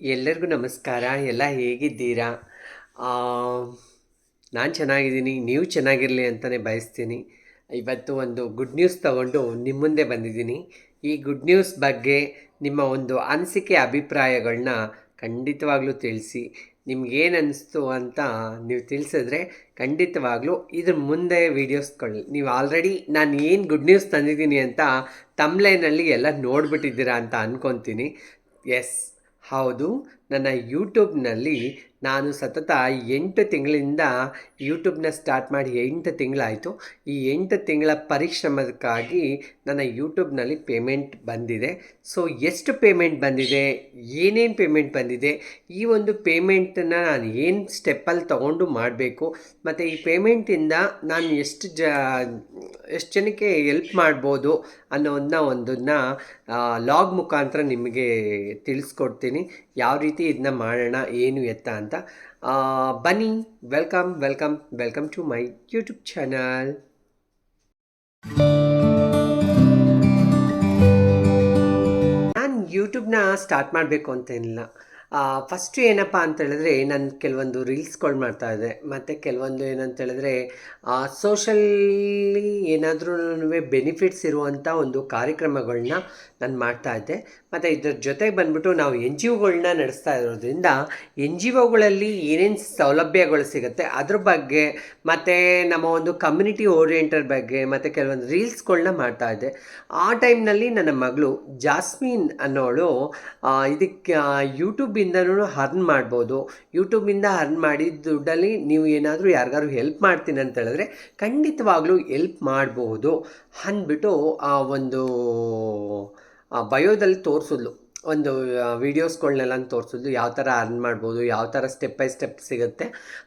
ಎಲ್ಲರಿಗೂ ನಮಸ್ಕಾರ. ಎಲ್ಲ ಹೇಗಿದ್ದೀರಾ? ನಾನು ಚೆನ್ನಾಗಿದ್ದೀನಿ. ನೀವು ಚೆನ್ನಾಗಿರಲಿ ಅಂತಲೇ ಬಯಸ್ತೀನಿ. ಇವತ್ತು ಒಂದು ಗುಡ್ ನ್ಯೂಸ್ ತಗೊಂಡು ನಿಮ್ಮ ಮುಂದೆ ಬಂದಿದ್ದೀನಿ. ಈ ಗುಡ್ ನ್ಯೂಸ್ ಬಗ್ಗೆ ನಿಮ್ಮ ಒಂದು ಅನಿಸಿಕೆ ಅಭಿಪ್ರಾಯಗಳನ್ನ ಖಂಡಿತವಾಗ್ಲೂ ತಿಳಿಸಿ. ನಿಮ್ಗೇನು ಅನ್ನಿಸ್ತು ಅಂತ ನೀವು ತಿಳಿಸಿದ್ರೆ ಖಂಡಿತವಾಗ್ಲೂ ಇದ್ರ ಮುಂದೆ ವೀಡಿಯೋಸ್ಕೊಳ್ಳಿ ನೀವು ಆಲ್ರೆಡಿ ನಾನು ಏನು ಗುಡ್ ನ್ಯೂಸ್ ತಂದಿದ್ದೀನಿ ಅಂತ ತಮ್ಲೈನಲ್ಲಿ ಎಲ್ಲ ನೋಡ್ಬಿಟ್ಟಿದ್ದೀರಾ ಅಂತ ಅಂದ್ಕೊತೀನಿ ಎಸ್ ಹೌದು ನನ್ನ ಯೂಟ್ಯೂಬ್ನಲ್ಲಿ ನಾನು ಸತತ ಎಂಟು ತಿಂಗಳಿಂದ ಯೂಟ್ಯೂಬ್ನ ಸ್ಟಾರ್ಟ್ ಮಾಡಿ ಎಂಟು ತಿಂಗಳಾಯಿತು. ಈ ಎಂಟು ತಿಂಗಳ ಪರಿಶ್ರಮಕ್ಕಾಗಿ ನನ್ನ ಯೂಟ್ಯೂಬ್ನಲ್ಲಿ ಪೇಮೆಂಟ್ ಬಂದಿದೆ. ಸೊ, ಎಷ್ಟು ಪೇಮೆಂಟ್ ಬಂದಿದೆ? ಏನೇನು ಪೇಮೆಂಟ್ ಬಂದಿದೆ? ಈ ಒಂದು ಪೇಮೆಂಟನ್ನು ನಾನು ಏನು ಸ್ಟೆಪ್ಪಲ್ಲಿ ತೊಗೊಂಡು ಮಾಡಬೇಕು? ಮತ್ತು ಈ ಪೇಮೆಂಟಿಂದ ನಾನು ಎಷ್ಟು ಜ, ಎಷ್ಟು ಜನಕ್ಕೆ ಎಲ್ಪ್ ಮಾಡ್ಬೋದು ಅನ್ನೋದನ್ನ ಒಂದನ್ನು ಲಾಗ್ ಮುಖಾಂತರ ನಿಮಗೆ ತಿಳಿಸ್ಕೊಡ್ತೀನಿ. ಯಾವ ರೀತಿ ಇದನ್ನ ಮಾಡೋಣ, ಏನು ಎತ್ತ ಅಂತ. ಬನ್ನಿ, welcome welcome welcome to my YouTube channel. ನಾನು ಯೂಟ್ಯೂಬ್ನ ಸ್ಟಾರ್ಟ್ ಮಾಡಬೇಕು ಅಂತೇನಿಲ್ಲ. ಫಸ್ಟು ಏನಪ್ಪ ಅಂತ ಹೇಳಿದ್ರೆ ನಾನು ಕೆಲವೊಂದು ರೀಲ್ಸ್ಗಳು ಮಾಡ್ತಾ ಇದ್ದೆ. ಮತ್ತು ಕೆಲವೊಂದು ಏನಂತ ಹೇಳಿದ್ರೆ ಸೋಷಲ್ಲಿ ಏನಾದ್ರೂ ಬೆನಿಫಿಟ್ಸ್ ಇರುವಂಥ ಒಂದು ಕಾರ್ಯಕ್ರಮಗಳನ್ನ ನಾನು ಮಾಡ್ತಾ ಇದ್ದೆ. ಮತ್ತು ಇದ್ರ ಜೊತೆಗೆ ಬಂದ್ಬಿಟ್ಟು ನಾವು ಎನ್ ಜಿ ಒಗಳನ್ನ ನಡೆಸ್ತಾ ಇರೋದ್ರಿಂದ ಎನ್ ಜಿ ಒಗಳಲ್ಲಿ ಏನೇನು ಸೌಲಭ್ಯಗಳು ಸಿಗುತ್ತೆ, ಅದ್ರ ಬಗ್ಗೆ ಮತ್ತು ನಮ್ಮ ಒಂದು ಕಮ್ಯುನಿಟಿ ಓರಿಯೆಂಟರ್ ಬಗ್ಗೆ ಮತ್ತು ಕೆಲವೊಂದು ರೀಲ್ಸ್ಗಳನ್ನ ಮಾಡ್ತಾ ಇದ್ದೆ. ಆ ಟೈಮ್ನಲ್ಲಿ ನನ್ನ ಮಗಳು ಜಾಸ್ಮಿನ್ ಅನ್ನೋಳು ಇದಕ್ಕೆ ಯೂಟ್ಯೂಬಿಂದನೂ ಹರ್ನ್ ಮಾಡ್ಬೋದು. ಯೂಟ್ಯೂಬಿಂದ ಹರ್ನ್ ಮಾಡಿದ ದುಡ್ಡಲ್ಲಿ ನೀವು ಏನಾದರೂ ಯಾರಿಗಾದ್ರು ಹೆಲ್ಪ್ ಮಾಡ್ತೀನಿ ಅಂತ ಹೇಳಿದ್ರೆ ಖಂಡಿತವಾಗ್ಲೂ ಎಲ್ಪ್ ಮಾಡಬಹುದು ಅಂದ್ಬಿಟ್ಟು, ಆ, ಒಂದು ಬಯೋದಲ್ಲಿ ತೋರಿಸಿದ್ಲು. ಒಂದು ವೀಡಿಯೋಸ್ಗಳ್ನೆಲ್ಲ ತೋರಿಸಿದ್ಲು. ಯಾವ ಥರ ಅರ್ನ್ ಮಾಡ್ಬೋದು, ಯಾವ ಥರ ಸ್ಟೆಪ್ ಬೈ ಸ್ಟೆಪ್ ಸಿಗುತ್ತೆ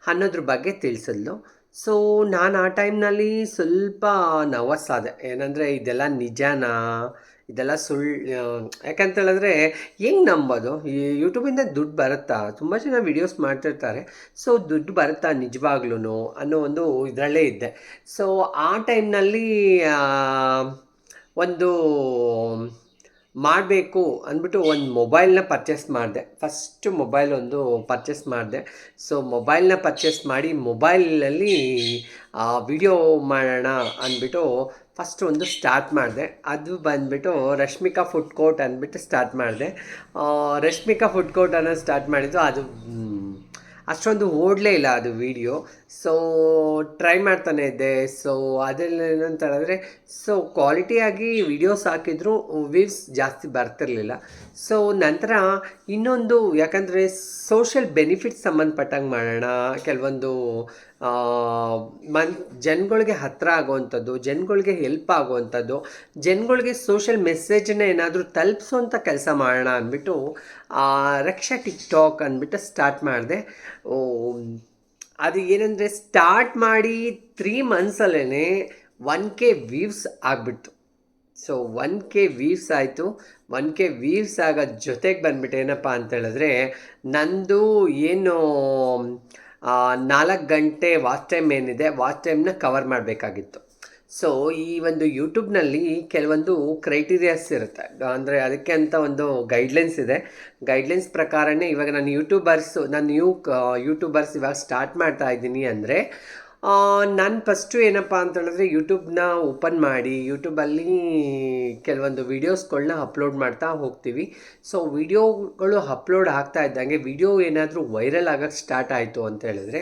ಅನ್ನೋದ್ರ ಬಗ್ಗೆ ತಿಳಿಸಿದ್ಲು. ಸೊ ನಾನು ಆ ಟೈಮ್ನಲ್ಲಿ ಸ್ವಲ್ಪ ನವಸ್ ಆದೆ. ಏನಂದರೆ, ಇದೆಲ್ಲ ನಿಜನಾ? ಇದೆಲ್ಲ ಸುಳ್ಳು ಯಾಕಂತೇಳಿದ್ರೆ, ಹೆಂಗೆ ನಂಬೋದು? ಈ ಯೂಟ್ಯೂಬಿಂದ ದುಡ್ಡು ಬರುತ್ತಾ? ತುಂಬ ಜನ ವೀಡಿಯೋಸ್ ಮಾಡ್ತಿರ್ತಾರೆ. ಸೊ ದುಡ್ಡು ಬರುತ್ತಾ ನಿಜವಾಗ್ಲೂ ಅನ್ನೋ ಒಂದು ಇದರಲ್ಲೇ ಇದ್ದೆ. ಸೊ ಆ ಟೈಮ್ನಲ್ಲಿ ಒಂದು ಮಾಡಬೇಕು ಅಂದ್ಬಿಟ್ಟು ಒಂದು ಮೊಬೈಲ್ನ ಪರ್ಚೇಸ್ ಮಾಡಿದೆ. ಫಸ್ಟು ಮೊಬೈಲ್ ಒಂದು ಪರ್ಚೇಸ್ ಮಾಡಿದೆ. ಸೊ ಮೊಬೈಲ್ನ ಪರ್ಚೇಸ್ ಮಾಡಿ ಮೊಬೈಲಲ್ಲಿ ವಿಡಿಯೋ ಮಾಡೋಣ ಅಂದ್ಬಿಟ್ಟು ಫಸ್ಟ್ ಒಂದು ಸ್ಟಾರ್ಟ್ ಮಾಡಿದೆ. ಅದು ಬಂದ್ಬಿಟ್ಟು ರಶ್ಮಿಕಾ ಫುಡ್ ಕೋರ್ಟ್ ಅಂದ್ಬಿಟ್ಟು ಸ್ಟಾರ್ಟ್ ಮಾಡಿದೆ. ರಶ್ಮಿಕಾ ಫುಡ್ ಕೋರ್ಟನ್ನು ಸ್ಟಾರ್ಟ್ ಮಾಡಿದ್ದು ಅದು ಅಷ್ಟೊಂದು ಓಡಲೇ ಇಲ್ಲ ಅದು ವಿಡಿಯೋ ಸೊ ಟ್ರೈ ಮಾಡ್ತಾನೆ ಇದ್ದೆ. ಸೊ ಅದರಲ್ಲಿ ಏನಂತ ಹೇಳಿದ್ರೆ ಸೊ ಕ್ವಾಲಿಟಿಯಾಗಿ ವಿಡಿಯೋಸ್ ಹಾಕಿದ್ರು ವೀವ್ಸ್ ಜಾಸ್ತಿ ಬರ್ತಿರಲಿಲ್ಲ. ಸೊ ನಂತರ ಇನ್ನೊಂದು, ಯಾಕಂದರೆ ಸೋಷಿಯಲ್ ಬೆನಿಫಿಟ್ ಸಂಬಂಧಪಟ್ಟಂಗೆ ಮಾಡೋಣ. ಕೆಲವೊಂದು ಮನ್, ಜನಗಳಿಗೆ ಹತ್ತಿರ ಆಗುವಂಥದ್ದು, ಜನಗಳಿಗೆ ಹೆಲ್ಪ್ ಆಗುವಂಥದ್ದು, ಜನಗಳಿಗೆ ಸೋಷಿಯಲ್ ಮೆಸೇಜನ್ನ ಏನಾದರೂ ತಲುಪಿಸೋಂಥ ಕೆಲಸ ಮಾಡೋಣ ಅಂದ್ಬಿಟ್ಟು ರಕ್ಷಾ ಟಿಕ್ಟಾಕ್ ಅಂದ್ಬಿಟ್ಟು ಸ್ಟಾರ್ಟ್ ಮಾಡಿದೆ. ಅದು ಏನಂದರೆ ಸ್ಟಾರ್ಟ್ ಮಾಡಿ ತ್ರೀ ಮಂತ್ಸಲ್ಲೇ ಒನ್ ಕೆ ವೀವ್ಸ್ ಆಗಿಬಿಡ್ತು. ಸೊ ಒನ್ ಕೆ ವೀವ್ಸ್ ಆಯಿತು. ಒನ್ ಕೆ ವೀವ್ಸ್ ಆಗೋ ಜೊತೆಗೆ ಬಂದ್ಬಿಟ್ಟು ಏನಪ್ಪ ಅಂತ ಹೇಳಿದ್ರೆ ನಂದು ಏನು ನಾಲ್ಕು ಗಂಟೆ ವಾಚ್ ಟೈಮ್ ಏನಿದೆ ವಾಚ್ ಟೈಮ್ನ ಕವರ್ ಮಾಡಬೇಕಾಗಿತ್ತು. ಸೊ ಈ ಒಂದು ಯೂಟ್ಯೂಬ್ನಲ್ಲಿ ಕೆಲವೊಂದು ಕ್ರೈಟೀರಿಯಾಸ್ ಇರುತ್ತೆ. ಅಂದರೆ ಅದಕ್ಕೆ ಅಂತ ಒಂದು ಗೈಡ್ಲೈನ್ಸ್ ಇದೆ. ಗೈಡ್ಲೈನ್ಸ್ ಪ್ರಕಾರನೇ ಇವಾಗ ನಾನು ಯೂಟ್ಯೂಬರ್ಸು ನಾನು ನ್ಯೂ ಯೂಟ್ಯೂಬರ್ಸ್ ಇವಾಗ ಸ್ಟಾರ್ಟ್ ಮಾಡ್ತಾ ಇದ್ದೀನಿ ಅಂದರೆ ನಾನು ಫಸ್ಟು ಏನಪ್ಪ ಅಂತ ಹೇಳಿದ್ರೆ ಯೂಟ್ಯೂಬ್ನ ಓಪನ್ ಮಾಡಿ ಯೂಟ್ಯೂಬಲ್ಲಿ ಕೆಲವೊಂದು ವೀಡಿಯೋಸ್ಗಳನ್ನ ಅಪ್ಲೋಡ್ ಮಾಡ್ತಾ ಹೋಗ್ತೀವಿ. ಸೊ ವಿಡಿಯೋಗಳು ಅಪ್ಲೋಡ್ ಆಗ್ತಾ ಇದ್ದಂಗೆ ವಿಡಿಯೋ ಏನಾದರೂ ವೈರಲ್ ಆಗೋಕ್ಕೆ ಸ್ಟಾರ್ಟ್ ಆಯಿತು ಅಂತ ಹೇಳಿದ್ರೆ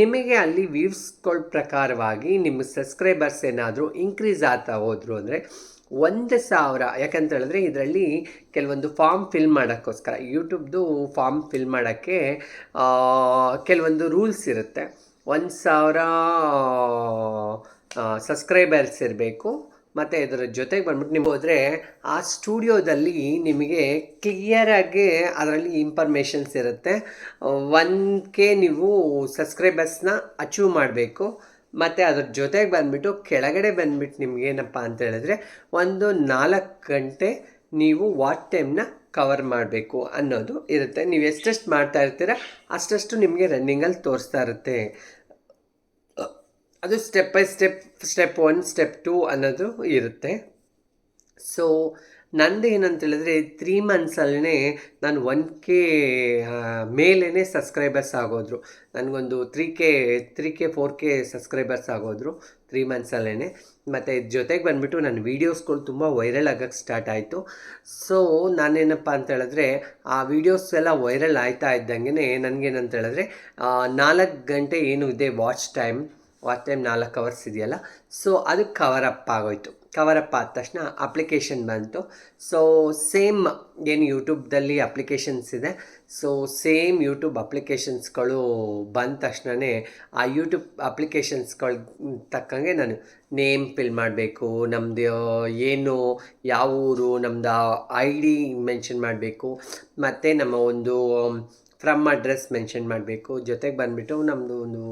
ನಿಮಗೆ ಅಲ್ಲಿ ವ್ಯೂಸ್ಗಳ ಪ್ರಕಾರವಾಗಿ ನಿಮ್ಮ ಸಬ್ಸ್ಕ್ರೈಬರ್ಸ್ ಏನಾದರೂ ಇನ್ಕ್ರೀಸ್ ಆಗ್ತಾ ಹೋದ್ರು ಅಂದರೆ ಒಂದು ಸಾವಿರ ಯಾಕಂತ ಹೇಳಿದ್ರೆ ಇದರಲ್ಲಿ ಕೆಲವೊಂದು ಫಾರ್ಮ್ ಫಿಲ್ ಮಾಡೋಕ್ಕೋಸ್ಕರ ಯೂಟ್ಯೂಬ್ದು ಫಾರ್ಮ್ ಫಿಲ್ ಮಾಡೋಕ್ಕೆ ಕೆಲವೊಂದು ರೂಲ್ಸ್ ಇರುತ್ತೆ. ಒಂದು ಸಾವಿರ ಸಬ್ಸ್ಕ್ರೈಬರ್ಸ್ ಇರಬೇಕು. ಮತ್ತು ಇದರ ಜೊತೆಗೆ ಬಂದ್ಬಿಟ್ಟು ನಿಮ್ಗೆ ಹೋದರೆ ಆ ಸ್ಟುಡಿಯೋದಲ್ಲಿ ನಿಮಗೆ ಕ್ಲಿಯರಾಗಿ ಅದರಲ್ಲಿ ಇನ್ಫಾರ್ಮೇಷನ್ಸ್ ಇರುತ್ತೆ. ಒನ್ ಕೆ ನೀವು ಸಬ್ಸ್ಕ್ರೈಬರ್ಸ್ನ ಅಚೀವ್ ಮಾಡಬೇಕು. ಮತ್ತು ಅದ್ರ ಜೊತೆಗೆ ಬಂದುಬಿಟ್ಟು ಕೆಳಗಡೆ ಬಂದುಬಿಟ್ಟು ನಿಮಗೇನಪ್ಪ ಅಂತ ಹೇಳಿದ್ರೆ ಒಂದು ನಾಲ್ಕು ಗಂಟೆ ನೀವು ವಾಚ್ ಟೈಮ್ನ ಕವರ್ ಮಾಡಬೇಕು ಅನ್ನೋದು ಇರುತ್ತೆ. ನೀವು ಎಷ್ಟೆಷ್ಟು ಮಾಡ್ತಾ ಇರ್ತೀರ ಅಷ್ಟಷ್ಟು ನಿಮಗೆ ರನ್ನಿಂಗಲ್ಲಿ ತೋರಿಸ್ತಾ ಇರುತ್ತೆ. ಅದು step by step step one step two ಅನ್ನೋದು ಇರುತ್ತೆ. ಸೊ ನಂದು ಏನಂತ ಹೇಳಿದ್ರೆ ತ್ರೀ ಮಂತ್ಸಲ್ಲೇ ನಾನು ಒನ್ ಕೆ ಮೇಲೇ ಸಬ್ಸ್ಕ್ರೈಬರ್ಸ್ ಆಗೋದ್ರು. ನನಗೊಂದು three K three K four K subscribers ಆಗೋದ್ರು three ಮಂತ್ಸಲ್ಲೇ ಮತ್ತು ಜೊತೆಗೆ ಬಂದುಬಿಟ್ಟು ನನ್ನ ವೀಡಿಯೋಸ್ಗಳು ತುಂಬ ವೈರಲ್ ಆಗೋಕ್ಕೆ ಸ್ಟಾರ್ಟ್ ಆಯಿತು. ಸೊ ನಾನೇನಪ್ಪ ಅಂತ ಹೇಳಿದ್ರೆ ಆ ವೀಡಿಯೋಸ್ ಎಲ್ಲ ವೈರಲ್ ಆಯ್ತಾ ಇದ್ದಂಗೆ ನನಗೇನಂತ ಹೇಳಿದ್ರೆ ನಾಲ್ಕು ಗಂಟೆ ಏನು ಇದೆ ವಾಚ್ ಟೈಮ್ ವಾಚ್ ಟೈಮ್ ನಾಲ್ಕು ಅವರ್ಸ್ ಇದೆಯಲ್ಲ? ಸೊ ಅದು ಕವರ್ ಅಪ್ ಆಗೋಯ್ತು. ಕವರ್ ಅಪ್ ಆದ ತಕ್ಷಣ ಅಪ್ಲಿಕೇಶನ್ ಬಂತು. ಸೊ ಸೇಮ್ ಏನು ಯೂಟ್ಯೂಬ್ದಲ್ಲಿ ಅಪ್ಲಿಕೇಶನ್ಸ್ ಇದೆ. ಸೊ ಸೇಮ್ ಯೂಟ್ಯೂಬ್ ಅಪ್ಲಿಕೇಶನ್ಸ್ಗಳು ಬಂದ ತಕ್ಷಣವೇ ಆ ಯೂಟ್ಯೂಬ್ ಅಪ್ಲಿಕೇಶನ್ಸ್ಗಳ ತಕ್ಕಂಗೆ ನಾನು ನೇಮ್ ಫಿಲ್ ಮಾಡಬೇಕು. ನಮ್ಮದು ಏನು, ಯಾವ ಊರು ನಮ್ಮದು ಐ ಡಿ ಮೆನ್ಷನ್ ಮಾಡಬೇಕು. ಮತ್ತು ನಮ್ಮ ಒಂದು ಫ್ರಮ್ ಅಡ್ರೆಸ್ ಮೆನ್ಷನ್ ಮಾಡಬೇಕು. ಜೊತೆಗೆ ಬಂದುಬಿಟ್ಟು ನಮ್ಮದು ಒಂದು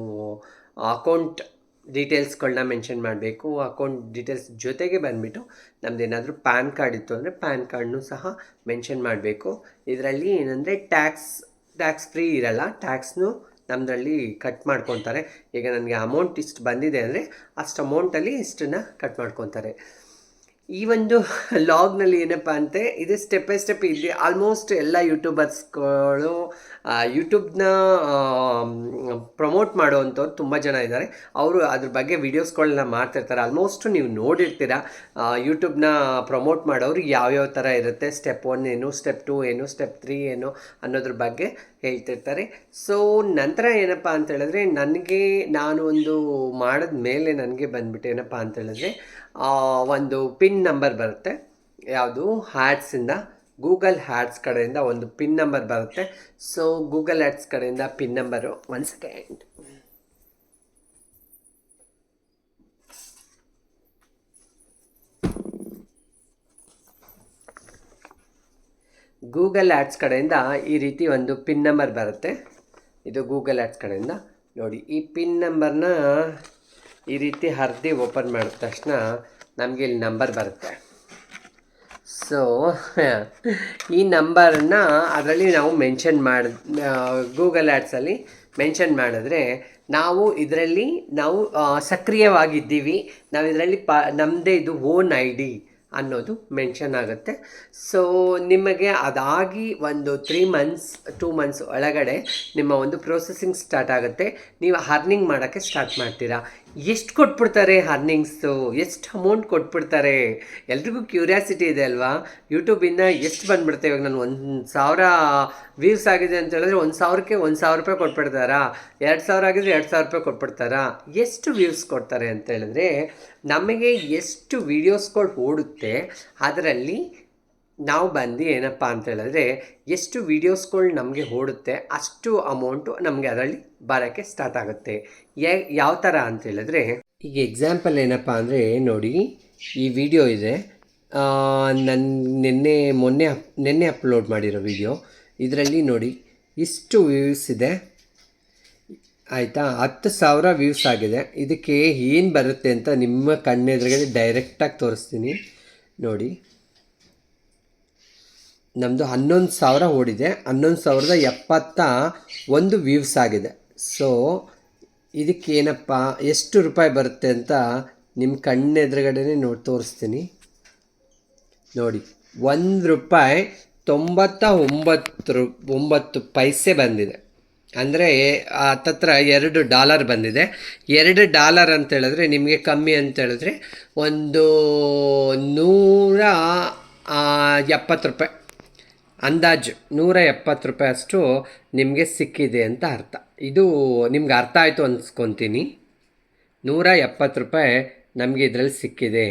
ಅಕೌಂಟ್ ಡೀಟೇಲ್ಸ್ಗಳನ್ನ ಮೆನ್ಷನ್ ಮಾಡಬೇಕು. ಅಕೌಂಟ್ ಡೀಟೇಲ್ಸ್ ಜೊತೆಗೆ ಬಂದುಬಿಟ್ಟು ನಮ್ಮದೇನಾದರೂ ಪ್ಯಾನ್ ಕಾರ್ಡ್ ಇತ್ತು ಅಂದರೆ ಪ್ಯಾನ್ ಕಾರ್ಡ್ನು ಸಹ ಮೆನ್ಷನ್ ಮಾಡಬೇಕು. ಇದರಲ್ಲಿ ಏನಂದರೆ ಟ್ಯಾಕ್ಸ್ ಟ್ಯಾಕ್ಸ್ ಫ್ರೀ ಇರಲ್ಲ. ಟ್ಯಾಕ್ಸ್ನು ನಮ್ಮದ್ರಲ್ಲಿ ಕಟ್ ಮಾಡ್ಕೊತಾರೆ. ಈಗ ನನಗೆ ಅಮೌಂಟ್ ಇಷ್ಟು ಬಂದಿದೆ ಅಂದರೆ ಅಷ್ಟು ಅಮೌಂಟಲ್ಲಿ ಇಷ್ಟನ್ನು ಕಟ್ ಮಾಡ್ಕೊತಾರೆ. ಈ ಒಂದು ಲಾಗ್ನಲ್ಲಿ ಏನಪ್ಪ ಅಂತೆ, ಇದು ಸ್ಟೆಪ್ ಬೈ ಸ್ಟೆಪ್ ಇಲ್ಲಿ ಆಲ್ಮೋಸ್ಟ್ ಎಲ್ಲ ಯೂಟ್ಯೂಬರ್ಸ್ಗಳು ಯೂಟ್ಯೂಬ್ನ ಪ್ರಮೋಟ್ ಮಾಡುವಂಥವ್ರು ತುಂಬ ಜನ ಇದ್ದಾರೆ. ಅವರು ಅದ್ರ ಬಗ್ಗೆ ವೀಡಿಯೋಸ್ಗಳನ್ನ ಮಾಡ್ತಿರ್ತಾರೆ. ಆಲ್ಮೋಸ್ಟ್ ನೀವು ನೋಡಿರ್ತೀರ ಯೂಟ್ಯೂಬ್ನ ಪ್ರಮೋಟ್ ಮಾಡೋರು ಯಾವ್ಯಾವ ಥರ ಇರುತ್ತೆ ಸ್ಟೆಪ್ ಒನ್ ಏನು ಸ್ಟೆಪ್ ಟು ಏನು ಸ್ಟೆಪ್ ತ್ರೀ ಏನು ಅನ್ನೋದ್ರ ಬಗ್ಗೆ ಹೇಳ್ತಿರ್ತಾರೆ. ಸೊ ನಂತರ ಏನಪ್ಪ ಅಂತ ಹೇಳಿದ್ರೆ ನನಗೆ ನಾನು ಒಂದು ಮಾಡಿದ ಮೇಲೆ ನನಗೆ ಬಂದ್ಬಿಟ್ಟು ಏನಪ್ಪ ಅಂತ ಹೇಳಿದ್ರೆ ಆ, ಒಂದು ಪಿನ್ ನಂಬರ್ ಬರುತ್ತೆ. ಯಾವುದು? ಹ್ಯಾಡ್ಸಿಂದ ಗೂಗಲ್ ಹ್ಯಾಡ್ಸ್ ಕಡೆಯಿಂದ ಒಂದು ಪಿನ್ ನಂಬರ್ ಬರುತ್ತೆ. ಸೊ ಗೂಗಲ್ ಹ್ಯಾಡ್ಸ್ ಕಡೆಯಿಂದ pin number one second Google ads ಕಡೆಯಿಂದ ಈ ರೀತಿ ಒಂದು ಪಿನ್ ನಂಬರ್ ಬರುತ್ತೆ. ಇದು ಗೂಗಲ್ ಆ್ಯಡ್ಸ್ ಕಡೆಯಿಂದ. ನೋಡಿ, ಈ ಪಿನ್ ನಂಬರ್ನ ಈ ರೀತಿ ಹರಿದು ಓಪನ್ ಮಾಡಿದ ತಕ್ಷಣ ನಮಗೆ ಇಲ್ಲಿ ನಂಬರ್ ಬರುತ್ತೆ. ಸೊ ಈ ನಂಬರನ್ನ ಅದರಲ್ಲಿ ನಾವು ಮೆನ್ಷನ್ ಮಾಡಿ ಗೂಗಲ್ ಆ್ಯಡ್ಸಲ್ಲಿ ಮೆನ್ಷನ್ ಮಾಡಿದ್ರೆ ನಾವು ಇದರಲ್ಲಿ ನಾವು ಸಕ್ರಿಯವಾಗಿದ್ದೀವಿ. ನಾವು ಇದರಲ್ಲಿ ಪ ನಮ್ಮದೇ ಇದು ಓನ್ ಐ ಡಿ ಅನ್ನೋದು ಮೆನ್ಷನ್ ಆಗುತ್ತೆ. ಸೊ ನಿಮಗೆ ಅದಾಗಿ ಒಂದು ತ್ರೀ ಮಂತ್ಸ್ ಟೂ ಮಂತ್ಸ್ ಒಳಗಡೆ ನಿಮ್ಮ ಒಂದು ಪ್ರೊಸೆಸಿಂಗ್ ಸ್ಟಾರ್ಟ್ ಆಗುತ್ತೆ. ನೀವು ಹರ್ನಿಂಗ್ ಮಾಡೋಕ್ಕೆ ಸ್ಟಾರ್ಟ್ ಮಾಡ್ತೀರಾ. ಎಷ್ಟು ಕೊಟ್ಬಿಡ್ತಾರೆ ಹರ್ನಿಂಗ್ಸು ಎಷ್ಟು ಅಮೌಂಟ್ ಕೊಟ್ಬಿಡ್ತಾರೆ? ಎಲ್ರಿಗೂ ಕ್ಯೂರಿಯಾಸಿಟಿ ಇದೆ ಅಲ್ವಾ? ಯೂಟ್ಯೂಬಿಂದ ಎಷ್ಟು ಬಂದ್ಬಿಡುತ್ತೆ? ಇವಾಗ ನಾನು ಒಂದು ಸಾವಿರ ವ್ಯೂಸ್ ಆಗಿದೆ ಅಂತ ಹೇಳಿದ್ರೆ ಒಂದು ಸಾವಿರಕ್ಕೆ ಒಂದು ಸಾವಿರ ರೂಪಾಯಿ ಕೊಟ್ಬಿಡ್ತಾರಾ? ಎರಡು ಸಾವಿರ ಆಗಿದ್ರೆ ಎರಡು ಸಾವಿರ ರೂಪಾಯಿ ಕೊಟ್ಬಿಡ್ತಾರಾ? ಎಷ್ಟು ವ್ಯೂಸ್ ಕೊಡ್ತಾರೆ ಅಂತ ಹೇಳಿದ್ರೆ ನಮಗೆ ಎಷ್ಟು ವೀಡಿಯೋಸ್ಗಳು ಓಡುತ್ತೆ, ಅದರಲ್ಲಿ ನಾವು ಬಂದು ಏನಪ್ಪ ಅಂತ ಹೇಳಿದ್ರೆ, ಎಷ್ಟು ವೀಡಿಯೋಸ್ಗಳು ನಮಗೆ ಓಡುತ್ತೆ, ಅಷ್ಟು ಅಮೌಂಟು ನಮಗೆ ಅದರಲ್ಲಿ ಬರೋಕ್ಕೆ ಸ್ಟಾರ್ಟ್ ಆಗುತ್ತೆ. ಯಾವ ಥರ ಅಂತ ಹೇಳಿದ್ರೆ, ಈಗ ಎಕ್ಸಾಂಪಲ್ ಏನಪ್ಪ ಅಂದರೆ ನೋಡಿ, ಈ ವಿಡಿಯೋ ಇದೆ. ನನ್ನ ನಿನ್ನೆ, ಮೊನ್ನೆ ಅಪ್, ನಿನ್ನೆ ಅಪ್ಲೋಡ್ ಮಾಡಿರೋ ವಿಡಿಯೋ ಇದರಲ್ಲಿ ನೋಡಿ, ಇಷ್ಟು ವ್ಯೂಸ್ ಇದೆ. ಆಯಿತಾ? ಹತ್ತು ಸಾವಿರ ವ್ಯೂಸ್ ಆಗಿದೆ. ಇದಕ್ಕೆ ಏನು ಬರುತ್ತೆ ಅಂತ ನಿಮ್ಮ ಕಣ್ಣೆದುರುಗಡೆ ಡೈರೆಕ್ಟಾಗಿ ತೋರಿಸ್ತೀನಿ. ನೋಡಿ. ನಮ್ಮದು ಹನ್ನೊಂದು ಸಾವಿರ ಓಡಿದೆ. ಹನ್ನೊಂದು ಸಾವಿರದ ಎಪ್ಪತ್ತ ಒಂದು ವ್ಯೂವ್ಸ್ ಆಗಿದೆ. ಸೊ ಇದಕ್ಕೇನಪ್ಪ, ಎಷ್ಟು ರೂಪಾಯಿ ಬರುತ್ತೆ ಅಂತ ನಿಮ್ಮ ಕಣ್ಣೆದುರುಗಡೆನೇ ನೋಡಿ, ತೋರಿಸ್ತೀನಿ. ನೋಡಿ, ಒಂದು ರೂಪಾಯಿ ತೊಂಬತ್ತ ಒಂಬತ್ತು ರು, ಒಂಬತ್ತು ಪೈಸೆ ಬಂದಿದೆ. ಅಂದರೆ ಹತ್ತತ್ರ ಎರಡು ಡಾಲರ್ ಬಂದಿದೆ. ಎರಡು ಡಾಲರ್ ಅಂತ ಹೇಳಿದ್ರೆ, ನಿಮಗೆ ಕಮ್ಮಿ ಅಂತ ಹೇಳಿದ್ರೆ, ಒಂದು ನೂರ ಎಪ್ಪತ್ತು ರೂಪಾಯಿ. ಅಂದಾಜು ನೂರ ಎಪ್ಪತ್ತು ರೂಪಾಯಿ ಅಷ್ಟು ನಿಮಗೆ ಸಿಕ್ಕಿದೆ ಅಂತ ಅರ್ಥ. ಇದು ನಿಮ್ಗೆ ಅರ್ಥ ಆಯಿತು ಅನ್ಸ್ಕೊತೀನಿ. ನೂರ ಎಪ್ಪತ್ತು ರೂಪಾಯಿ ನಮಗೆ ಇದರಲ್ಲಿ ಸಿಕ್ಕಿದೆ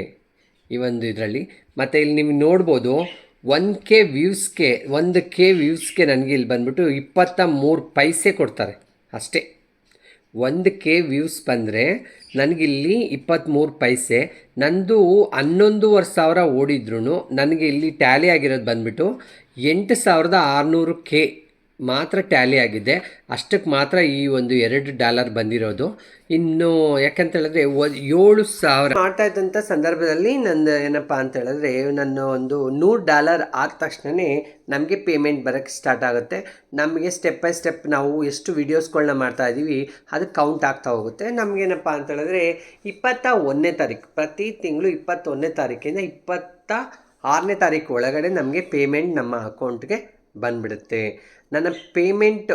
ಈ ಒಂದು ಇದರಲ್ಲಿ. ಮತ್ತು ಇಲ್ಲಿ ನೀವು ನೋಡ್ಬೋದು ಒನ್ ಕೆ ವ್ಯೂಸ್ಗೆ ಒಂದು ಕೆ ವ್ಯೂಸ್ಗೆ ನನಗೆ ಇಲ್ಲಿ ಬಂದ್ಬಿಟ್ಟು ಇಪ್ಪತ್ತ ಮೂರು ಪೈಸೆ ಕೊಡ್ತಾರೆ ಅಷ್ಟೇ. ಒಂದು ಕೆ ವ್ಯೂಸ್ ಬಂದರೆ ನನಗಿಲ್ಲಿ ಇಪ್ಪತ್ತ್ಮೂರು ಪೈಸೆ. ನಂದು ಹನ್ನೊಂದೂವರೆ ಸಾವಿರ ಓಡಿದ್ರು ನನಗೆ ಇಲ್ಲಿ ಟ್ಯಾಲಿ ಆಗಿರೋದು ಬಂದ್ಬಿಟ್ಟು ಎಂಟು ಸಾವಿರದ ಆರುನೂರು ಕೆ ಮಾತ್ರ ಟ್ಯಾಲಿ ಆಗಿದೆ. ಅಷ್ಟಕ್ಕೆ ಮಾತ್ರ ಈ ಒಂದು ಎರಡು ಡಾಲರ್ ಬಂದಿರೋದು. ಇನ್ನು ಯಾಕಂತ ಹೇಳಿದ್ರೆ ಏಳು ಸಾವಿರ ಮಾಡ್ತಾ ಇದ್ದಂಥ ಸಂದರ್ಭದಲ್ಲಿ ನನ್ನ ಏನಪ್ಪ ಅಂತ ಹೇಳಿದ್ರೆ ನನ್ನ ಒಂದು ನೂರು ಡಾಲರ್ ಆದ ತಕ್ಷಣವೇ ನಮಗೆ ಪೇಮೆಂಟ್ ಬರೋಕ್ಕೆ ಸ್ಟಾರ್ಟ್ ಆಗುತ್ತೆ. ನಮಗೆ ಸ್ಟೆಪ್ ಬೈ ಸ್ಟೆಪ್ ನಾವು ಎಷ್ಟು ವೀಡಿಯೋಸ್ಗಳನ್ನ ಮಾಡ್ತಾ ಇದ್ದೀವಿ ಅದು ಕೌಂಟ್ ಆಗ್ತಾ ಹೋಗುತ್ತೆ. ನಮಗೇನಪ್ಪ ಅಂತ ಹೇಳಿದ್ರೆ ಇಪ್ಪತ್ತ ಒಂದನೇ ತಾರೀಕು, ಪ್ರತಿ ತಿಂಗಳು ಇಪ್ಪತ್ತೊಂದನೇ ತಾರೀಕಿಂದ ಇಪ್ಪತ್ತ ಆರನೇ ತಾರೀಕು ಒಳಗಡೆ ನಮಗೆ ಪೇಮೆಂಟ್ ನಮ್ಮ ಅಕೌಂಟ್ಗೆ ಬಂದ್ಬಿಡುತ್ತೆ. ನನ್ನ ಪೇಮೆಂಟ್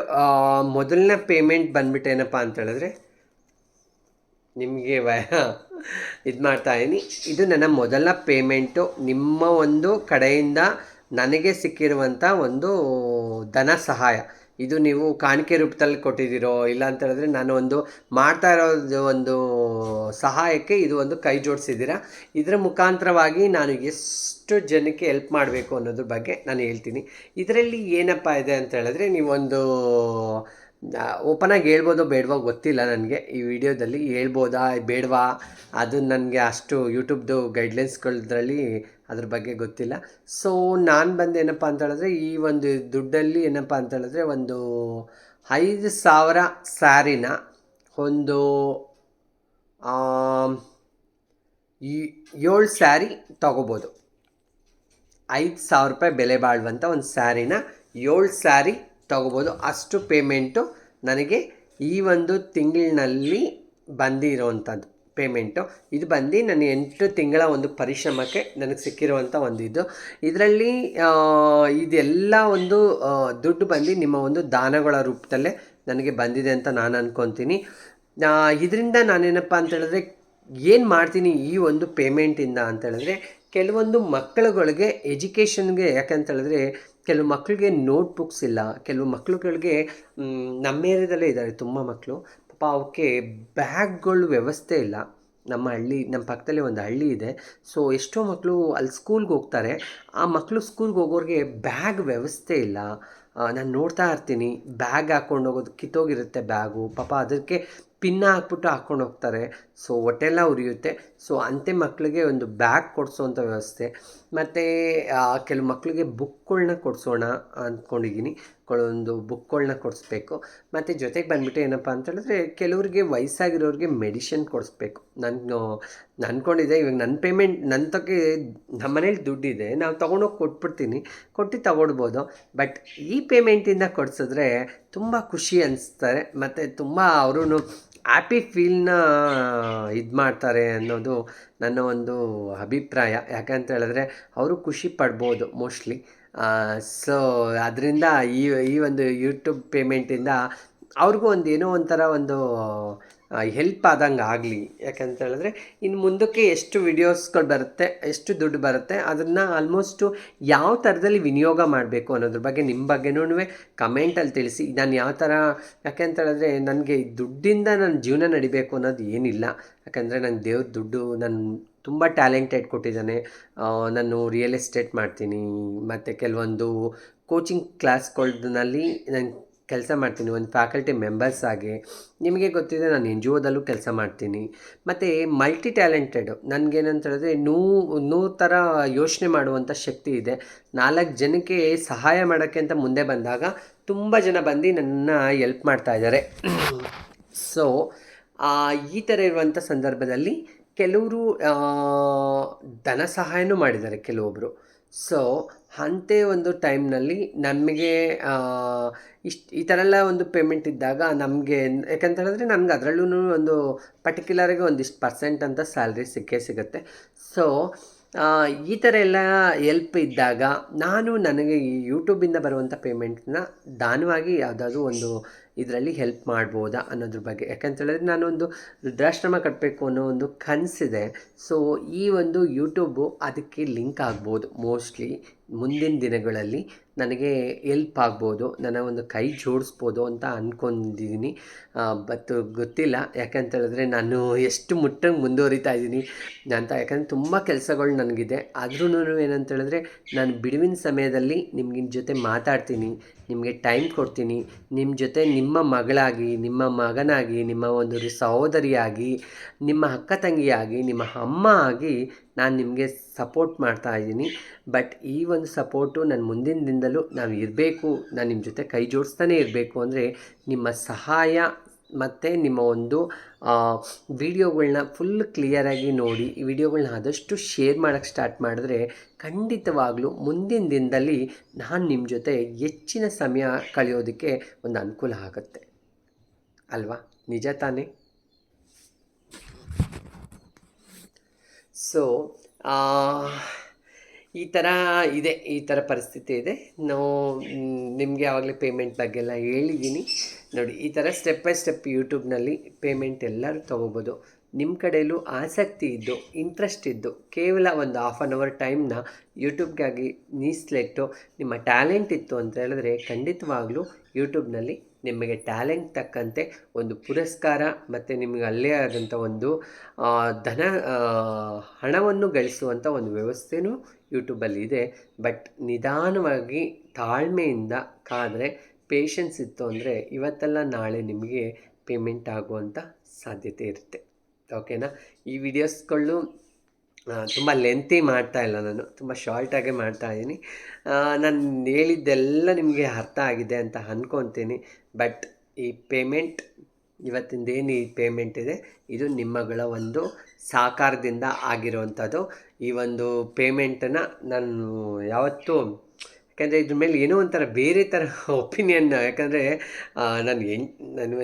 ಮೊದಲನೇ ಪೇಮೆಂಟ್ ಬಂದ್ಬಿಟ್ಟು ಏನಪ್ಪ ಅಂತ ಹೇಳಿದ್ರೆ, ನಿಮಗೆ ಇದು ಮಾಡ್ತಾ ಇದ್ದೀನಿ ಇದು ನನ್ನ ಮೊದಲ ಪೇಮೆಂಟು ನಿಮ್ಮ ಒಂದು ಕಡೆಯಿಂದ ನನಗೆ ಸಿಕ್ಕಿರುವಂಥ ಒಂದು, ಧನ ಸಹಾಯ. ಇದು ನೀವು ಕಾಣಿಕೆ ರೂಪದಲ್ಲಿ ಕೊಟ್ಟಿದ್ದೀರೋ ಇಲ್ಲ ಅಂತ ಹೇಳಿದ್ರೆ ನಾನು ಒಂದು ಮಾಡ್ತಾ ಇರೋದು ಒಂದು ಸಹಾಯಕ್ಕೆ ಇದು ಒಂದು ಕೈ ಜೋಡಿಸಿದ್ದೀರಾ. ಇದರ ಮುಖಾಂತರವಾಗಿ ನಾನು ಎಷ್ಟು ಜನಕ್ಕೆ ಹೆಲ್ಪ್ ಮಾಡಬೇಕು ಅನ್ನೋದ್ರ ಬಗ್ಗೆ ನಾನು ಹೇಳ್ತೀನಿ. ಇದರಲ್ಲಿ ಏನಪ್ಪ ಇದೆ ಅಂತ ಹೇಳಿದ್ರೆ ನೀವೊಂದು ಓಪನ್ ಆಗಿ ಹೇಳ್ಬೋದೋ ಬೇಡವೋ ಗೊತ್ತಿಲ್ಲ ನನಗೆ. ಈ ವಿಡಿಯೋದಲ್ಲಿ ಹೇಳ್ಬೋದಾ, ಬೇಡವಾ? ಅದು ನನಗೆ ಅಷ್ಟು ಯೂಟ್ಯೂಬ್ದು ಗೈಡ್ಲೈನ್ಸ್ಗಳದ್ರಲ್ಲಿ ಅದ್ರ ಬಗ್ಗೆ ಗೊತ್ತಿಲ್ಲ. ಸೊ ನಾನು ಬಂದು ಏನಪ್ಪ ಅಂತ ಹೇಳಿದ್ರೆ, ಈ ಒಂದು ದುಡ್ಡಲ್ಲಿ ಏನಪ್ಪ ಅಂತ ಹೇಳಿದ್ರೆ, ಒಂದು ಐದು ಸಾವಿರ ಸ್ಯಾರಿನ ಒಂದು ಏಳು ಸ್ಯಾರಿ ತಗೋಬೋದು. ಐದು ಸಾವಿರ ರೂಪಾಯಿ ಬೆಲೆ ಬಾಳುವಂಥ ಒಂದು ಸ್ಯಾರಿನ ಏಳು ಸ್ಯಾರಿ ತೊಗೋಬೋದು. ಅಷ್ಟು ಪೇಮೆಂಟು ನನಗೆ ಈ ಒಂದು ತಿಂಗಳಿನಲ್ಲಿ ಬಂದಿರೋವಂಥದ್ದು ಪೇಮೆಂಟು. ಇದು ಬಂದು ನನ್ನ ಎಂಟು ತಿಂಗಳ ಒಂದು ಪರಿಶ್ರಮಕ್ಕೆ ನನಗೆ ಸಿಕ್ಕಿರುವಂಥ ಒಂದು ಇದು. ಇದರಲ್ಲಿ ಇದೆಲ್ಲ ಒಂದು ದುಡ್ಡು ಬಂದು ನಿಮ್ಮ ಒಂದು ದಾನಗಳ ರೂಪದಲ್ಲೇ ನನಗೆ ಬಂದಿದೆ ಅಂತ ನಾನು ಅಂದ್ಕೊತೀನಿ ಇದರಿಂದ ನಾನೇನಪ್ಪ ಅಂತ ಹೇಳಿದ್ರೆ ಏನು ಮಾಡ್ತೀನಿ ಈ ಒಂದು ಪೇಮೆಂಟಿಂದ ಅಂತ ಹೇಳಿದ್ರೆ ಕೆಲವೊಂದು ಮಕ್ಕಳುಗಳಿಗೆ ಎಜುಕೇಷನ್ಗೆ ಯಾಕಂತ ಹೇಳಿದ್ರೆ ಕೆಲವು ಮಕ್ಕಳಿಗೆ ನೋಟ್ ಬುಕ್ಸ್ ಇಲ್ಲ. ಕೆಲವು ಮಕ್ಕಳುಗಳಿಗೆ ನಮ್ಮ ಏರಿಯಾದಲ್ಲೇ ಇದ್ದಾರೆ ತುಂಬ ಮಕ್ಕಳು. ಪಾಪ ಅವಕ್ಕೆ ಬ್ಯಾಗ್ಗಳು ವ್ಯವಸ್ಥೆ ಇಲ್ಲ. ನಮ್ಮ ಹಳ್ಳಿ, ನಮ್ಮ ಪಕ್ಕದಲ್ಲಿ ಒಂದು ಹಳ್ಳಿ ಇದೆ. ಸೊ, ಎಷ್ಟೋ ಮಕ್ಕಳು ಅಲ್ಲಿ ಸ್ಕೂಲ್ಗೆ ಹೋಗ್ತಾರೆ. ಆ ಮಕ್ಕಳು ಸ್ಕೂಲ್ಗೆ ಹೋಗೋರಿಗೆ ಬ್ಯಾಗ್ ವ್ಯವಸ್ಥೆ ಇಲ್ಲ. ನಾನು ನೋಡ್ತಾ ಇರ್ತೀನಿ. ಬ್ಯಾಗ್ ಹಾಕ್ಕೊಂಡು ಹೋಗೋದು ಕಿತ್ತೋಗಿರುತ್ತೆ ಬ್ಯಾಗು. ಪಾಪ ಅದಕ್ಕೆ ಪಿನ್ನ ಹಾಕ್ಬಿಟ್ಟು ಹಾಕ್ಕೊಂಡು ಹೋಗ್ತಾರೆ. ಸೊ ಹೊಟ್ಟೆಲ್ಲ ಉರಿಯುತ್ತೆ. ಸೊ ಅಂತೆ ಮಕ್ಕಳಿಗೆ ಒಂದು ಬ್ಯಾಗ್ ಕೊಡಿಸೋವಂಥ ವ್ಯವಸ್ಥೆ. ಮತ್ತು ಕೆಲವು ಮಕ್ಕಳಿಗೆ ಬುಕ್ಗಳ್ನ ಕೊಡಿಸೋಣ ಅಂದ್ಕೊಂಡಿದ್ದೀನಿ. ಒಂದು ಬುಕ್ಗಳನ್ನ ಕೊಡಿಸ್ಬೇಕು. ಮತ್ತು ಜೊತೆಗೆ ಬಂದ್ಬಿಟ್ಟು ಏನಪ್ಪ ಅಂತ ಹೇಳಿದ್ರೆ ಕೆಲವ್ರಿಗೆ ವಯಸ್ಸಾಗಿರೋರಿಗೆ ಮೆಡಿಷನ್ ಕೊಡಿಸ್ಬೇಕು. ನಾನು ಅಂದ್ಕೊಂಡಿದ್ದೆ ಇವಾಗ ನನ್ನ ಪೇಮೆಂಟ್ ನನ್ನ ತಕ್ಕೆ ನಮ್ಮ ಮನೇಲಿ ದುಡ್ಡಿದೆ, ನಾವು ತೊಗೊಂಡೋಗಿ ಕೊಟ್ಬಿಡ್ತೀನಿ. ಕೊಟ್ಟು ತಗೊಳ್ಬೋದು ಬಟ್ ಈ ಪೇಮೆಂಟಿಂದ ಕೊಡಿಸಿದ್ರೆ ತುಂಬ ಖುಷಿ ಅನಿಸ್ತಾರೆ. ಮತ್ತು ತುಂಬ ಅವರು ಹ್ಯಾಪಿ ಫೀಲ್ನ ಇದು ಮಾಡ್ತಾರೆ ಅನ್ನೋದು ನನ್ನ ಒಂದು ಅಭಿಪ್ರಾಯ. ಯಾಕಂತ ಹೇಳಿದ್ರೆ ಅವರು ಖುಷಿ ಪಡ್ಬೋದು ಮೋಸ್ಟ್ಲಿ. ಸೊ, ಅದರಿಂದ ಈ ಈ ಒಂದು ಯೂಟ್ಯೂಬ್ ಪೇಮೆಂಟಿಂದ ಅವ್ರಿಗೂ ಒಂದು ಏನೋ ಒಂಥರ ಒಂದು ಹೆಲ್ಪ್ ಆದಂಗೆ ಆಗಲಿ. ಯಾಕಂತ ಹೇಳಿದ್ರೆ ಇನ್ನು ಮುಂದಕ್ಕೆ ಎಷ್ಟು ವಿಡಿಯೋಸ್ಗಳು ಬರುತ್ತೆ, ಎಷ್ಟು ದುಡ್ಡು ಬರುತ್ತೆ, ಅದನ್ನು ಆಲ್ಮೋಸ್ಟು ಯಾವ ಥರದಲ್ಲಿ ವಿನಿಯೋಗ ಮಾಡಬೇಕು ಅನ್ನೋದ್ರ ಬಗ್ಗೆ ನಿಮ್ಮ ಬಗ್ಗೆನೂ ಕಮೆಂಟಲ್ಲಿ ತಿಳಿಸಿ. ನಾನು ಯಾವ ಥರ ಯಾಕೆಂತ ಹೇಳಿದ್ರೆ, ನನಗೆ ದುಡ್ಡಿಂದ ನನ್ನ ಜೀವನ ನಡಿಬೇಕು ಅನ್ನೋದು ಏನಿಲ್ಲ. ಯಾಕಂದರೆ ನನ್ನ ದೇವ್ರ ದುಡ್ಡು ನನ್ನ ತುಂಬ ಟ್ಯಾಲೆಂಟೆಡ್ ಕೊಟ್ಟಿದ್ದಾನೆ. ನಾನು ರಿಯಲ್ ಎಸ್ಟೇಟ್ ಮಾಡ್ತೀನಿ. ಮತ್ತು ಕೆಲವೊಂದು ಕೋಚಿಂಗ್ ಕ್ಲಾಸ್ಗಳನ್ನಲ್ಲಿ ನಾನು ಕೆಲಸ ಮಾಡ್ತೀನಿ. ಒಂದು ಫ್ಯಾಕಲ್ಟಿ ಮೆಂಬರ್ಸ್ ಆಗಿ ನಿಮಗೆ ಗೊತ್ತಿದೆ ನಾನು ಎನ್ ಜಿ ಒದಲ್ಲೂ ಕೆಲಸ ಮಾಡ್ತೀನಿ. ಮತ್ತು ಮಲ್ಟಿ ಟ್ಯಾಲೆಂಟೆಡು ನನಗೇನಂತ ಹೇಳಿದ್ರೆ ನೂ, ನೂರು ಥರ ಯೋಚನೆ ಮಾಡುವಂಥ ಶಕ್ತಿ ಇದೆ. ನಾಲ್ಕು ಜನಕ್ಕೆ ಸಹಾಯ ಮಾಡೋಕ್ಕೆ ಅಂತ ಮುಂದೆ ಬಂದಾಗ ತುಂಬ ಜನ ಬಂದು ನನ್ನ ಎಲ್ಪ್ ಮಾಡ್ತಾ ಇದ್ದಾರೆ. ಸೊ ಈ ಥರ ಇರುವಂಥ ಸಂದರ್ಭದಲ್ಲಿ ಕೆಲವರು ಧನ ಸಹಾಯನೂ ಮಾಡಿದ್ದಾರೆ ಕೆಲವೊಬ್ಬರು ಸೊ ಅಂಥ ಒಂದು ಟೈಮ್ನಲ್ಲಿ ನಮಗೆ ಇಷ್ಟು, ಈ ಥರ ಎಲ್ಲ ಒಂದು ಪೇಮೆಂಟ್ ಇದ್ದಾಗ ನಮಗೆ, ಯಾಕಂತ ಹೇಳಿದ್ರೆ ನಮ್ಗೆ ಅದರಲ್ಲೂ ಒಂದು ಪರ್ಟಿಕ್ಯುಲರಾಗಿ ಒಂದಿಷ್ಟು ಪರ್ಸೆಂಟ್ ಅಂತ ಸ್ಯಾಲ್ರಿ ಸಿಕ್ಕೇ ಸಿಗುತ್ತೆ. ಸೊ ಈ ಥರ ಎಲ್ಲ ಎಲ್ಪ್ ಇದ್ದಾಗ ನಾನು ನನಗೆ ಈ ಯೂಟ್ಯೂಬಿಂದ ಬರುವಂಥ ಪೇಮೆಂಟ್ನ ದಾನವಾಗಿ ಯಾವುದಾದ್ರೂ ಒಂದು ಇದರಲ್ಲಿ ಹೆಲ್ಪ್ ಮಾಡ್ಬೋದಾ ಅನ್ನೋದ್ರ ಬಗ್ಗೆ. ಯಾಕಂತ ಹೇಳಿದ್ರೆ ನಾನೊಂದು ವೃದ್ಧಾಶ್ರಮ ಕಟ್ಟಬೇಕು ಅನ್ನೋ ಒಂದು ಕನಸಿದೆ. ಸೊ, ಈ ಒಂದು ಯೂಟ್ಯೂಬು ಅದಕ್ಕೆ ಲಿಂಕ್ ಆಗ್ಬೋದು ಮೋಸ್ಟ್ಲಿ. ಮುಂದಿನ ದಿನಗಳಲ್ಲಿ ನನಗೆ ಎಲ್ಪ್ ಆಗ್ಬೋದು, ನನ್ನ ಒಂದು ಕೈ ಜೋಡಿಸ್ಬೋದು ಅಂತ ಅಂದ್ಕೊಂಡಿದ್ದೀನಿ ಬಟ್ ಗೊತ್ತಿಲ್ಲ, ಯಾಕಂತ ಹೇಳಿದ್ರೆ ನಾನು ಎಷ್ಟು ಮುಟ್ಟಂಗೆ ಮುಂದುವರಿತಾ ಇದ್ದೀನಿ ಅಂತ. ಯಾಕಂದರೆ ತುಂಬ ಕೆಲಸಗಳು ನನಗಿದೆ. ಆದ್ರೂ ಏನಂತ ಹೇಳಿದ್ರೆ ನಾನು ಬಿಡುವಿನ ಸಮಯದಲ್ಲಿ ನಿಮ್ಗಿನ ಜೊತೆ ಮಾತಾಡ್ತೀನಿ, ನಿಮಗೆ ಟೈಮ್ ಕೊಡ್ತೀನಿ. ನಿಮ್ಮ ಜೊತೆ ನಿಮ್ಮ ಮಗಳಾಗಿ, ನಿಮ್ಮ ಮಗನಾಗಿ, ನಿಮ್ಮ ಒಂದು ಸಹೋದರಿಯಾಗಿ, ನಿಮ್ಮ ಅಕ್ಕ ತಂಗಿಯಾಗಿ, ನಿಮ್ಮ ಅಮ್ಮ ಆಗಿ ನಾನು ನಿಮಗೆ ಸಪೋರ್ಟ್ ಮಾಡ್ತಾ ಇದ್ದೀನಿ. ಬಟ್ ಈ ಒಂದು ಸಪೋರ್ಟು ನನ್ನ ಮುಂದಿನ ದಿನದಲ್ಲೂ ನಾವು ಇರಬೇಕು. ನಾನು ನಿಮ್ಮ ಜೊತೆ ಕೈ ಜೋಡಿಸ್ತಾನೆ ಇರಬೇಕು. ಅಂದರೆ ನಿಮ್ಮ ಸಹಾಯ ಮತ್ತು ನಿಮ್ಮ ಒಂದು ವಿಡಿಯೋಗಳ್ನ ಫುಲ್ ಕ್ಲಿಯರಾಗಿ ನೋಡಿ, ಈ ವಿಡಿಯೋಗಳನ್ನ ಆದಷ್ಟು ಶೇರ್ ಮಾಡೋಕ್ಕೆ ಸ್ಟಾರ್ಟ್ ಮಾಡಿದ್ರೆ ಖಂಡಿತವಾಗ್ಲೂ ಮುಂದಿನ ದಿನದಲ್ಲಿ ನಾನು ನಿಮ್ಮ ಜೊತೆ ಹೆಚ್ಚಿನ ಸಮಯ ಕಳೆಯೋದಕ್ಕೆ ಒಂದು ಅನುಕೂಲ ಆಗುತ್ತೆ. ಅಲ್ವಾ? ನಿಜ ತಾನೇ? ಸೊ ಈ ಥರ ಇದೆ, ಈ ಥರ ಪರಿಸ್ಥಿತಿ ಇದೆ. ನಾವು, ನಿಮಗೆ ಆವಾಗಲೇ ಪೇಮೆಂಟ್ ಬಗ್ಗೆ ಎಲ್ಲ ಹೇಳಿದ್ದೀನಿ. ನೋಡಿ, ಈ ಥರ ಸ್ಟೆಪ್ ಬೈ ಸ್ಟೆಪ್ ಯೂಟ್ಯೂಬ್ನಲ್ಲಿ ಪೇಮೆಂಟ್ ಎಲ್ಲರೂ ತೊಗೋಬೋದು. ನಿಮ್ಮ ಕಡೆಯಲ್ಲೂ ಆಸಕ್ತಿ ಇದ್ದು ಇಂಟ್ರೆಸ್ಟ್ ಇದ್ದು, ಕೇವಲ ಒಂದು ಹಾಫ್ ಆನ್ ಅವರ್ ಟೈಮ್ನ ಯೂಟ್ಯೂಬ್ಗಾಗಿ ಮೀಸಲಿಟ್ಟು, ನಿಮ್ಮ ಟ್ಯಾಲೆಂಟ್ ಇತ್ತು ಅಂತ ಹೇಳಿದ್ರೆ ಖಂಡಿತವಾಗ್ಲೂ ಯೂಟ್ಯೂಬ್ನಲ್ಲಿ ನಿಮಗೆ ಟ್ಯಾಲೆಂಟ್ ತಕ್ಕಂತೆ ಒಂದು ಪುರಸ್ಕಾರ ಮತ್ತು ನಿಮಗೆ ಅಲ್ಲೇ ಆದಂಥ ಒಂದು ಧನ ಹಣವನ್ನು ಗಳಿಸುವಂಥ ಒಂದು ವ್ಯವಸ್ಥೆನೂ ಯೂಟ್ಯೂಬಲ್ಲಿ ಇದೆ. ಬಟ್ ನಿಧಾನವಾಗಿ ತಾಳ್ಮೆಯಿಂದ ಕಾದರೆ ಪೇಷನ್ಸ್ ಇತ್ತು ಅಂದರೆ ಇವತ್ತೆಲ್ಲ ನಾಳೆ ನಿಮಗೆ ಪೇಮೆಂಟ್ ಆಗುವಂಥ ಸಾಧ್ಯತೆ ಇರುತ್ತೆ. ಓಕೆನಾ ಈ ವಿಡಿಯೋಸ್ಗಳು ತುಂಬ ಲೆಂತಿ ಮಾಡ್ತಾ ಇಲ್ಲ ನಾನು. ತುಂಬ ಶಾರ್ಟಾಗೆ ಮಾಡ್ತಾ ಇದ್ದೀನಿ. ನಾನು ಹೇಳಿದ್ದೆಲ್ಲ ನಿಮಗೆ ಅರ್ಥ ಆಗಿದೆ ಅಂತ ಅಂದ್ಕೊತೀನಿ ಬಟ್ ಈ ಪೇಮೆಂಟ್ ಇವತ್ತಿಂದ ಏನು ಈ ಪೇಮೆಂಟ್ ಇದೆ? ಇದು ನಿಮ್ಮಗಳ ಒಂದು ಸಾಕಾರದಿಂದ ಆಗಿರುವಂಥದ್ದು. ಈ ಒಂದು ಪೇಮೆಂಟನ್ನು ನಾನು ಯಾವತ್ತೂ, ಯಾಕೆಂದರೆ ಇದ್ರ ಮೇಲೆ ಏನೋ ಒಂಥರ ಬೇರೆ ಥರ ಒಪಿನಿಯನ್ ಯಾಕಂದರೆ ನಾನು ಎನ್, ನಾನು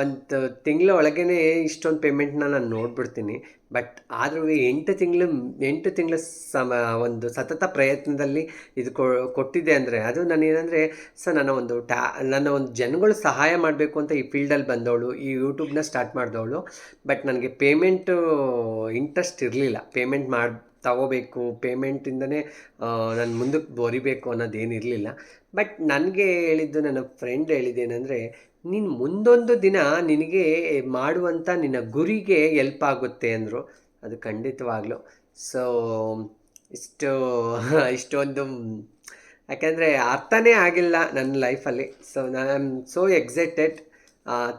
ಒಂದು ತಿಂಗಳ ಒಳಗೇ ಇಷ್ಟೊಂದು ಪೇಮೆಂಟ್ನ ನಾನು ನೋಡ್ಬಿಡ್ತೀನಿ. ಬಟ್ ಆದರೂ ಎಂಟು ತಿಂಗಳು, ಎಂಟು ತಿಂಗಳ ಸಮ, ಒಂದು ಸತತ ಪ್ರಯತ್ನದಲ್ಲಿ ಇದು ಕೊಟ್ಟಿದೆ ಅಂದರೆ, ಅದು ನಾನು ಏನಂದರೆ ಸರ್ ನನ್ನ ಒಂದು ಟ್ಯಾ, ನನ್ನ ಒಂದು ಜನಗಳು ಸಹಾಯ ಮಾಡಬೇಕು ಅಂತ ಈ ಫೀಲ್ಡಲ್ಲಿ ಬಂದವಳು, ಈ ಯೂಟ್ಯೂಬ್ನ ಸ್ಟಾರ್ಟ್ ಮಾಡಿದವಳು. ಬಟ್ ನನಗೆ ಪೇಮೆಂಟು ಇಂಟ್ರೆಸ್ಟ್ ಇರಲಿಲ್ಲ. ಪೇಮೆಂಟ್ ಮಾಡಿ, ತಗೋಬೇಕು ಪೇಮೆಂಟಿಂದನೇ ನಾನು ಮುಂದಕ್ಕೆ ಬರಿಬೇಕು ಅನ್ನೋದೇನಿರಲಿಲ್ಲ. ಬಟ್ ನನಗೆ ಹೇಳಿದ್ದು ನನ್ನ ಫ್ರೆಂಡ್ ಹೇಳಿದ್ದೇನೆಂದರೆ ನೀನು ಮುಂದೊಂದು ದಿನ ನಿನಗೆ ಮಾಡುವಂಥ ನಿನ್ನ ಗುರಿಗೆ ಎಲ್ಪ್ ಆಗುತ್ತೆ ಅಂದರು. ಅದು ಖಂಡಿತವಾಗ್ಲೂ. ಸೊ ಇಷ್ಟು, ಇಷ್ಟೊಂದು, ಯಾಕೆಂದರೆ ಅರ್ಥನೇ ಆಗಿಲ್ಲ ನನ್ನ ಲೈಫಲ್ಲಿ ಸೊ ನಾನು so excited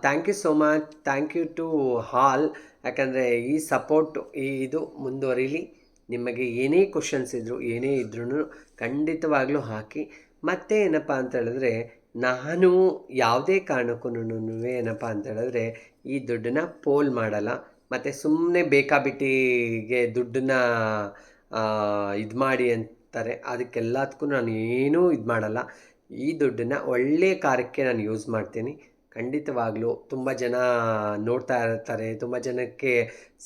thank you so much thank you to all ಯಾಕಂದರೆ ಈ ಸಪೋರ್ಟು ಈ ಇದು ಮುಂದುವರಿಲಿ. ನಿಮಗೆ ಏನೇ ಕ್ವಶನ್ಸ್ ಇದ್ದರೂ ಏನೇ ಇದ್ರೂ ಖಂಡಿತವಾಗ್ಲೂ ಹಾಕಿ. ಮತ್ತೆ ಏನಪ್ಪ ಅಂತ ಹೇಳಿದ್ರೆ ನಾನು ಯಾವುದೇ ಕಾರಣಕ್ಕೂ ಏನಪ್ಪ ಅಂತ ಹೇಳಿದ್ರೆ ಈ ದುಡ್ಡನ್ನ ಪೋಲ್ ಮಾಡಲ್ಲ. ಮತ್ತು ಸುಮ್ಮನೆ ಬೇಕಾಬಿಟ್ಟಿಗೆ ದುಡ್ಡನ್ನ ಇದು ಮಾಡಿ ಅಂತಾರೆ. ಅದಕ್ಕೆಲ್ಲದಕ್ಕೂ ನಾನು ಏನೂ ಇದು ಮಾಡಲ್ಲ. ಈ ದುಡ್ಡನ್ನ ಒಳ್ಳೆಯ ಕಾರ್ಯಕ್ಕೆ ನಾನು ಯೂಸ್ ಮಾಡ್ತೀನಿ. ಖಂಡಿತವಾಗಲೂ ತುಂಬ ಜನ ನೋಡ್ತಾ ಇರ್ತಾರೆ. ತುಂಬ ಜನಕ್ಕೆ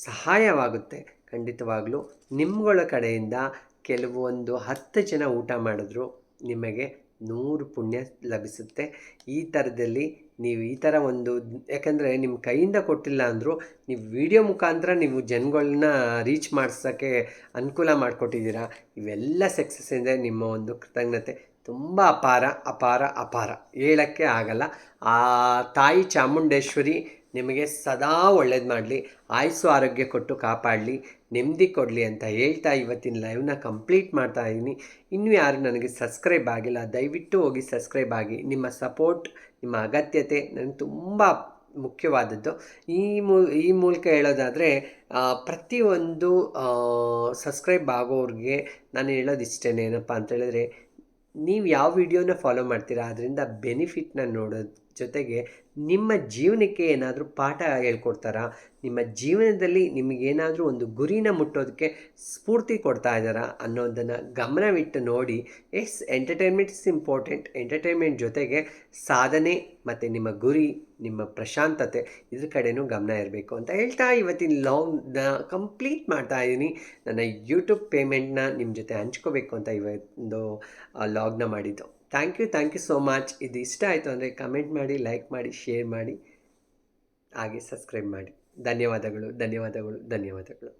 ಸಹಾಯವಾಗುತ್ತೆ. ಖಂಡಿತವಾಗ್ಲೂ ನಿಮ್ಮಗಳ ಕಡೆಯಿಂದ ಕೆಲವೊಂದು ಹತ್ತು ಜನ ಊಟ ಮಾಡಿದ್ರು ನಿಮಗೆ ನೂರು ಪುಣ್ಯ ಲಭಿಸುತ್ತೆ. ಈ ಥರದಲ್ಲಿ ನೀವು ಈ ಥರ ಒಂದು ಯಾಕಂದರೆ ನಿಮ್ಮ ಕೈಯಿಂದ ಕೊಟ್ಟಿಲ್ಲ ಅಂದರೂ ನೀವು ವಿಡಿಯೋ ಮುಖಾಂತರ ನೀವು ಜನಗಳನ್ನ ರೀಚ್ ಮಾಡಿಸೋಕ್ಕೆ ಅನುಕೂಲ ಮಾಡಿಕೊಟ್ಟಿದ್ದೀರಾ. ಇವೆಲ್ಲ ಸಕ್ಸಸ್ ಇದೆ ನಿಮ್ಮ ಒಂದು ಕೃತಜ್ಞತೆ ತುಂಬ ಅಪಾರ ಅಪಾರ ಅಪಾರ. ಹೇಳೋಕ್ಕೆ ಆಗಲ್ಲ. ಆ ತಾಯಿ ಚಾಮುಂಡೇಶ್ವರಿ ನಿಮಗೆ ಸದಾ ಒಳ್ಳೇದು ಮಾಡಲಿ, ಆಯಸ್ಸು ಆರೋಗ್ಯ ಕೊಟ್ಟು ಕಾಪಾಡಲಿ, ನೆಮ್ಮದಿ ಕೊಡಲಿ ಅಂತ ಹೇಳ್ತಾ ಇವತ್ತಿನ ಲೈವ್ನ ಕಂಪ್ಲೀಟ್ ಮಾಡ್ತಾ ಇದ್ದೀನಿ ಇನ್ನೂ ಯಾರು ನನಗೆ ಸಬ್ಸ್ಕ್ರೈಬ್ ಆಗಿಲ್ಲ, ದಯವಿಟ್ಟು ಹೋಗಿ ಸಬ್ಸ್ಕ್ರೈಬ್ ಆಗಿ. ನಿಮ್ಮ ಸಪೋರ್ಟ್ ನಿಮ್ಮ ಅಗತ್ಯತೆ ನನಗೆ ತುಂಬ ಮುಖ್ಯವಾದದ್ದು. ಈ ಮೂ, ಈ ಮೂಲಕ ಹೇಳೋದಾದರೆ ಪ್ರತಿಯೊಂದು ಸಬ್ಸ್ಕ್ರೈಬ್ ಆಗೋರಿಗೆ ನಾನು ಹೇಳೋದು ಇಷ್ಟೇ ಏನಪ್ಪ ಅಂತ ಹೇಳಿದ್ರೆ, ನೀವು ಯಾವ ವಿಡಿಯೋನ ಫಾಲೋ ಮಾಡ್ತೀರಾ, ಅದರಿಂದ ಬೆನಿಫಿಟ್ನ ನೋಡೋದು ಜೊತೆಗೆ ನಿಮ್ಮ ಜೀವನಕ್ಕೆ ಏನಾದರೂ ಪಾಠ ಹೇಳ್ಕೊಡ್ತಾರಾ? ನಿಮ್ಮ ಜೀವನದಲ್ಲಿ ನಿಮಗೇನಾದರೂ ಒಂದು ಗುರಿನ ಮುಟ್ಟೋದಕ್ಕೆ ಸ್ಫೂರ್ತಿ ಕೊಡ್ತಾ ಇದ್ದಾರಾ? ಅನ್ನೋದನ್ನು ಗಮನವಿಟ್ಟು ನೋಡಿ, yes entertainment is important entertainment ಜೊತೆಗೆ ಸಾಧನೆ ಮತ್ತು ನಿಮ್ಮ ಗುರಿ, ನಿಮ್ಮ ಪ್ರಶಾಂತತೆ ಇದ್ರ ಕಡೆನೂ ಗಮನ ಇರಬೇಕು ಅಂತ ಹೇಳ್ತಾ ಇವತ್ತಿನ ಲಾಗ್ನ ಕಂಪ್ಲೀಟ್ ಮಾಡ್ತಾ ಇದ್ದೀನಿ ನನ್ನ ಯೂಟ್ಯೂಬ್ ಪೇಮೆಂಟ್ನ ನಿಮ್ಮ ಜೊತೆ ಹಂಚ್ಕೋಬೇಕು ಅಂತ ಇವತ್ತೊಂದು ಲಾಗ್ನ ಮಾಡಿದ್ದು. Thank you thank you so much ಇದು ಇಷ್ಟ ಆಯಿತು ಅಂದರೆ ಕಮೆಂಟ್ ಮಾಡಿ ಲೈಕ್ ಮಾಡಿ ಶೇರ್ ಮಾಡಿ, ಹಾಗೆ ಸಬ್ಸ್ಕ್ರೈಬ್ ಮಾಡಿ. ಧನ್ಯವಾದಗಳು ಧನ್ಯವಾದಗಳು ಧನ್ಯವಾದಗಳು.